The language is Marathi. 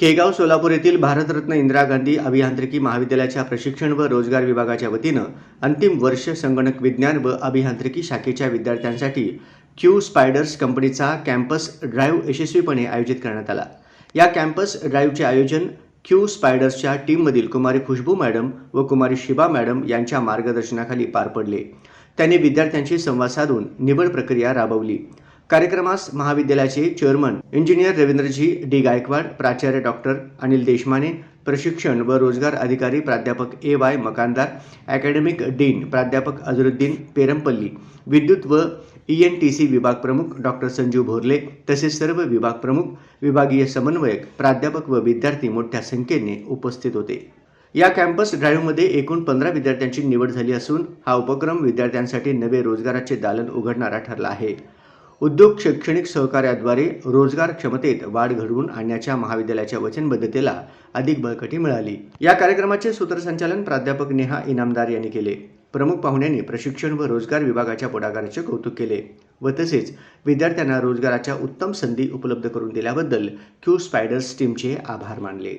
केगाव सोलापूर येथील भारतरत्न इंदिरा गांधी अभियांत्रिकी महाविद्यालयाच्या प्रशिक्षण व रोजगार विभागाच्या वतीनं अंतिम वर्ष संगणक विज्ञान व अभियांत्रिकी शाखेच्या विद्यार्थ्यांसाठी क्यू स्पायडर्स कंपनीचा कॅम्पस ड्राईव्ह यशस्वीपणे आयोजित करण्यात आला. या कॅम्पस ड्राईव्हचे आयोजन क्यू स्पायडर्सच्या टीममधील कुमारी खुशबू मॅडम व कुमारी शिबा मॅडम यांच्या मार्गदर्शनाखाली पार पडले. त्यांनी विद्यार्थ्यांशी संवाद साधून निवड प्रक्रिया राबवली. कार्यक्रमास महाविद्यालयाचे chairman engineer Ravindraji D. Gaikwad प्राचार्य डॉक्टर अनिल देशमाने प्रशिक्षण व रोजगार अधिकारी प्राध्यापक A. Y. Makandar academic dean प्राध्यापक अझरुद्दीन पेरमपल्ली विद्युत व ई एन टी सी विभाग प्रमुख डॉक्टर संजीव भोरले तसेच सर्व विभाग प्रमुख विभागीय समन्वयक प्राध्यापक व विद्यार्थी मोठ्या संख्येने उपस्थित होते. या कॅम्पस ड्राईव्हमध्ये एकूण पंधरा विद्यार्थ्यांची निवड झाली असून हा उपक्रम विद्यार्थ्यांसाठी नवे रोजगाराचे दालन उघडणारा ठरला आहे. उद्योग शैक्षणिक सहकार्याद्वारे रोजगार क्षमतेत वाढ घडवून आणण्याच्या महाविद्यालयाच्या वचनबद्धतेला अधिक बळकटी मिळाली. या कार्यक्रमाचे सूत्रसंचालन प्राध्यापक नेहा इनामदार यांनी केले. प्रमुख पाहुण्यांनी प्रशिक्षण व रोजगार विभागाच्या पुढाकाराचे कौतुक केले व तसेच विद्यार्थ्यांना रोजगाराच्या उत्तम संधी उपलब्ध करून दिल्याबद्दल क्यू स्पायडर्स टीमचे आभार मानले.